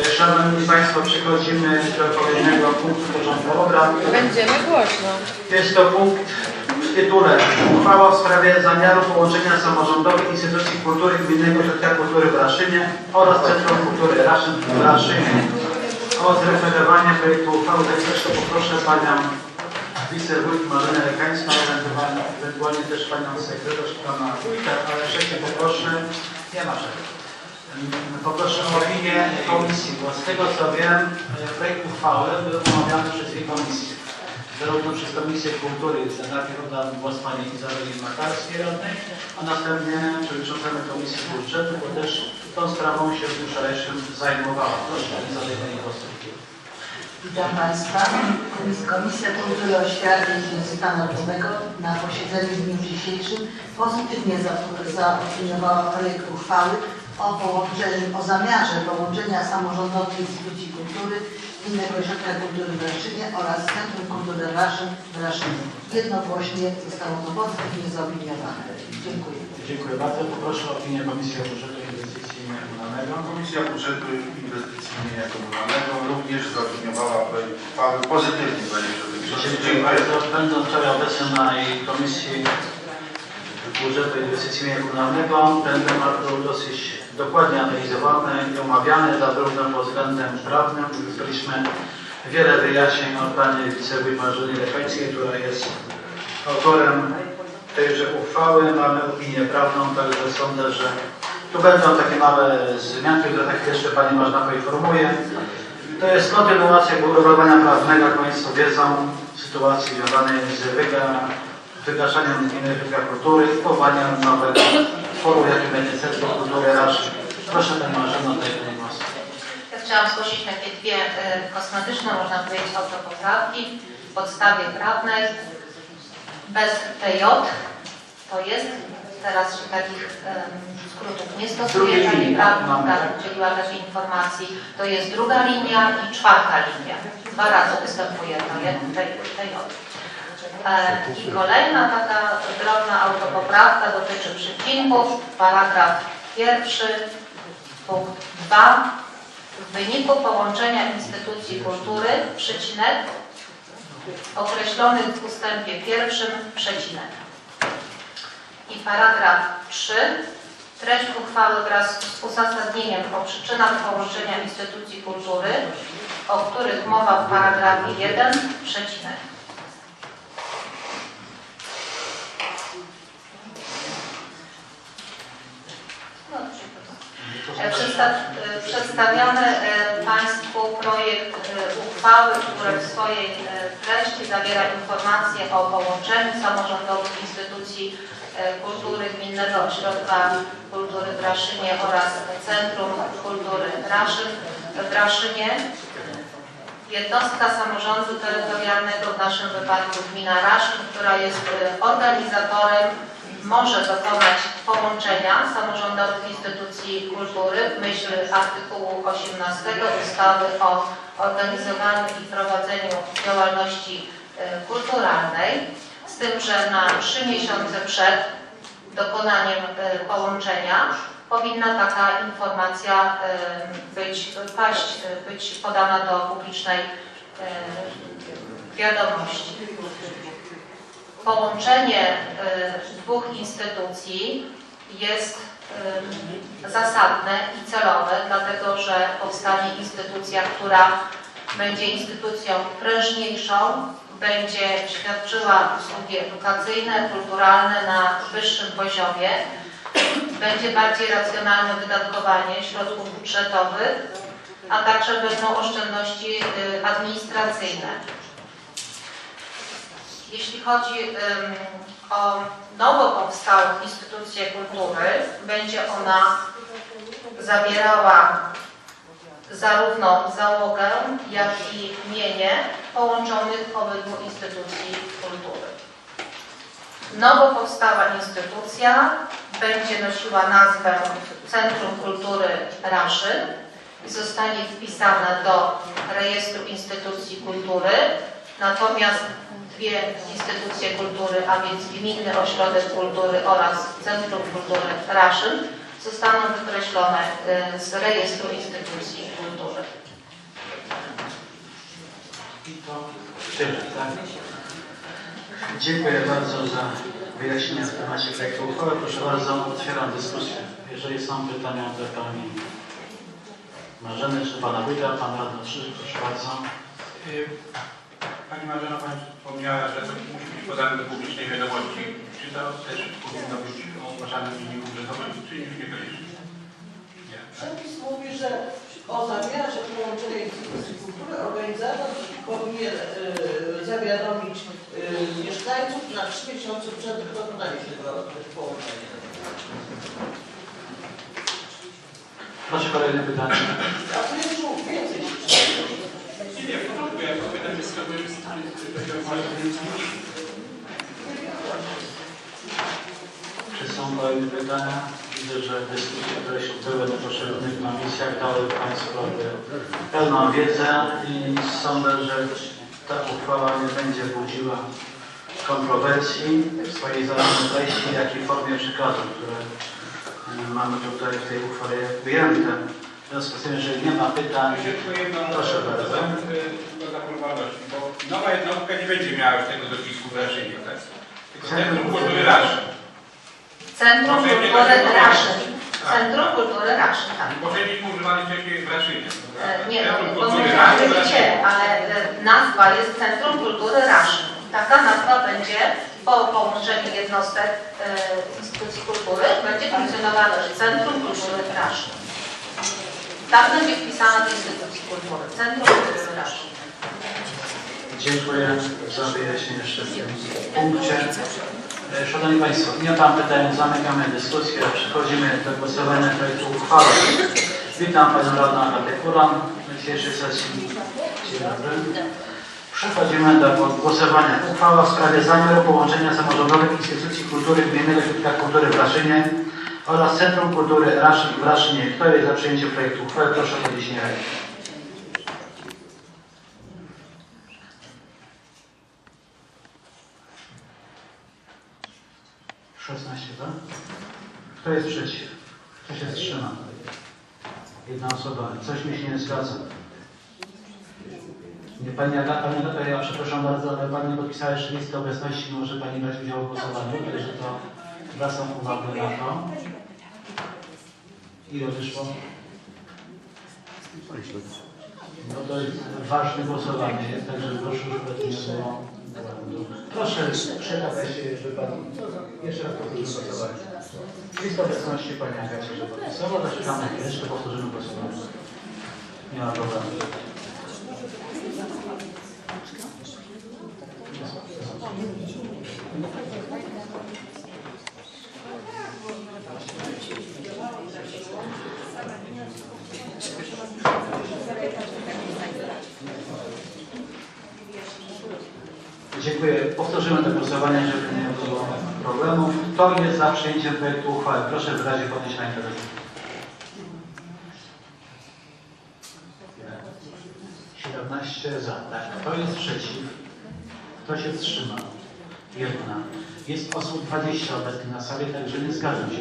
E, Szanowni Państwo, przechodzimy do kolejnego punktu porządku obrad. Będziemy głośno. Jest to punkt w tytule Uchwała w sprawie zamiaru połączenia samorządowych instytucji kultury Gminnego Ośrodka Kultury w Raszynie oraz Centrum Kultury Raszyn w Raszynie. O zreferowanie projektu uchwały zechcę poproszę Panią Wicewójt Marzenę Lekańską, ewentualnie, też Panią Sekretarz Pana Wójta, ale wcześniej poproszę, nie ma przerwy. Poproszę o opinię komisji, bo z tego co wiem, e, projekt uchwały był omawiany przez dwie komisje. Zarówno przez Komisję Kultury, najpierw oddam głos Pani Izabeli Makarskiej radnej, a następnie przewodniczącemu Komisji Budżetu, bo też tą sprawą się w dniu wczorajszym zajmowała. Proszę Pani Izabeli głosu. Witam Państwa. Komisja Kultury, Oświaty i Języka Narodowego na posiedzeniu w dniu dzisiejszym pozytywnie za- zaopiniowała projekt uchwały o połączeniu, o zamiarze połączenia samorządowych instytucji kultury, Innego Ośrodka Kultury w Raszynie oraz Centrum Kultury Raszyn w Raszynie. Jednogłośnie zostało to pozytywnie zaopiniowane. Dziękuję. Dziękuję bardzo. Poproszę o opinię Komisji Budżetu i Inwestycji Komunalnego. Komisja Budżetu Inwestycji Mienia Komunalnego również zaopiniowała projekt uchwały pozytywnie, Panie Przewodniczący. Dziękuję bardzo. Będąc wczoraj obecny na jej Komisji Budżetu i Inwestycji Mienia Komunalnego, ten temat był dosyć dokładnie analizowany i omawiany, zarówno pod względem prawnym. Uzyskaliśmy wiele wyjaśnień od Pani Wicewójt Marzeny Lechańskiej, która jest autorem tejże uchwały. Mamy opinię prawną, także sądzę, że tu będą takie małe zmianki, które tak jeszcze Pani Marzena poinformuje. To jest kontynuacja uregulowania prawnego, jak Państwo wiedzą, sytuacji związanej z wyga, wygaszaniem gminy Kultury i powołaniem nowego jakim będzie Centrum Kultury Raszy. Proszę Pani Marzeno, daj Pani głos. Ja chciałam zgłosić takie dwie e, kosmetyczne, można powiedzieć, autopoprawki w podstawie prawnej bez PJ. To jest, teraz takich em, skrótów nie stosuje, pani tak? prawnik Mamy. tak, udzieliła takiej informacji. To jest druga linia i czwarta linia. Dwa razy występuje PJ. PJ. E, I kolejna taka drobna autopoprawka dotyczy przecinków. Paragraf pierwszy, punkt 2. W wyniku połączenia instytucji kultury, przecinek, określonych w ustępie pierwszym, przecinek. I paragraf 3. Treść uchwały wraz z uzasadnieniem o przyczynach połączenia instytucji kultury, o których mowa w paragrafie 1, przecinek. No, E, Przedstaw, e, Przedstawiamy e, Państwu projekt e, uchwały, który w swojej e, treści zawiera informacje o połączeniu samorządowych instytucji e, kultury Gminnego Ośrodka Kultury w Raszynie oraz Centrum Kultury Raszyn w Raszynie. Jednostka samorządu terytorialnego, w naszym wypadku gmina Raszyn, która jest e, organizatorem może dokonać połączenia samorządowych instytucji kultury w myśl artykułu 18 ustawy o organizowaniu i prowadzeniu działalności e, kulturalnej, z tym, że na trzy miesiące przed dokonaniem e, połączenia powinna taka informacja e, być, paść, być podana do publicznej wiadomości połączenie y, dwóch instytucji jest y, zasadne i celowe, dlatego że powstanie instytucja, która będzie instytucją prężniejszą, będzie świadczyła usługi edukacyjne, kulturalne na wyższym poziomie, będzie bardziej racjonalne wydatkowanie środków budżetowych, a także będą oszczędności y, administracyjne. Jeśli chodzi ym, o nowo powstałą instytucję kultury, będzie ona zawierała zarówno załogę, jak i mienie połączonych obydwu instytucji kultury. Nowo powstała instytucja będzie nosiła nazwę Centrum Kultury Raszyn i zostanie wpisana do rejestru instytucji kultury. Natomiast dwie instytucje kultury, a więc Gminny Ośrodek Kultury oraz Centrum Kultury Raszyn zostaną wykreślone y, z rejestru instytucji kultury. I to tyle, tak? Dziękuję bardzo za wyjaśnienia w temacie projektu uchwały. Proszę bardzo, otwieram dyskusję. Jeżeli są pytania do Pani Marzeny czy Pana Wójta, Pan Radny Krzyż, proszę bardzo. Y, Y, Pani Marzena, Pani wspomniała, że to musi być podane do publicznej wiadomości. Czy to też powinno być ogłaszane w dzienniku urzędowym, czy już niekoniecznie? Nie. Przepis mówi, że o zamiarze połączenia instytucji kultury organizator powinien e, zawiadomić e, mieszkańców na trzy miesiące przed dokonaniem tego połączenia. Proszę kolejne pytanie. A tu jest już więcej się czyta. Nie, w porządku, ja pytam, jest Czy są kolejne pytania? Widzę, że dyskusje, które się odbyły na poszczególnych komisjach dały Państwu pełną wiedzę i sądzę, że ta uchwała nie będzie budziła kontrowersji w swojej zarówno treści, jak i formie przekazu, które e, mamy tutaj w tej uchwale ujęte. W związku z tym, jeżeli nie ma pytań, Tylko jedną Proszę bardzo. Tylko dla formalności, bo nowa jednostka nie będzie miała już tego dopisku w Raszynie, tak? Tylko Centrum Kultury Raszyn. Centrum Kultury tak Raszyn. Tak. Centrum Kultury Raszyn, tak. Poprzednio używali wcześniej w Raszynie. E, Nie, Centrum no, Kultury Raszyn. widzicie, ale e, nazwa jest Centrum Kultury Raszyn. Taka nazwa będzie po połączeniu jednostek e, instytucji kultury, będzie funkcjonowało, że Centrum Kultury Raszyn. Tak będzie wpisane w instytucji kultury. Centrum Kultury Raszyn. Dziękuję za wyjaśnienie jeszcze w tym punkcie. E, Szanowni Państwo, nie mam pytań, zamykamy dyskusję. Przechodzimy do głosowania projektu uchwały. Witam Panią Radną Agatę Kuran na dzisiejszej sesji. Dzień dobry. Przechodzimy do głosowania. Uchwała w sprawie zamiaru połączenia samorządowych instytucji kultury Gminnego Ośrodka Kultury w Raszynie oraz Centrum Kultury Raszyn w Raszynie. Kto jest za przyjęciem projektu uchwały? Proszę o podniesienie ręki. Szesnaście, tak? Kto jest przeciw? Kto się wstrzyma? Jedna osoba. Coś mi się nie zgadza. Nie, Pani Agata, Pani Agata, ja przepraszam bardzo, ale Pani podpisała jeszcze listę obecności, może Pani brać udział w głosowaniu, także to zwracam uwagę na to. Ile wyszło? No to jest ważne głosowanie, jest, także proszę, żeby to nie było. Proszę przekazać się, żeby Pani jeszcze raz powtórzymy głosowanie. Lista obecności Pani Agacie, że podpisała, zaczekamy chwileczkę, powtórzymy głosowanie. Nie ma problemu. Dziękuję. Powtórzymy to głosowanie, żeby nie było problemów. Kto jest za przyjęciem projektu uchwały? Proszę w razie podnieść rękę. 17 za. Tak. Kto jest przeciw? Kto się wstrzymał? Jedna. Jest osób 20 obecnych na sali, także nie zgadzam się.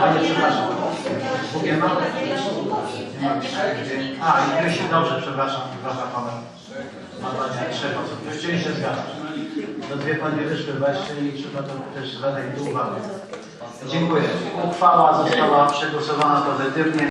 Panie, przepraszam. Drugie ma? A, i Krysi, dobrze, przepraszam, przepraszam pana. Ma pani trzech osób. Już się zgadzać. Do dwie wyszły właśnie i trzeba to też zadać do uwagi. Dziękuję. Uchwała została przegłosowana pozytywnie.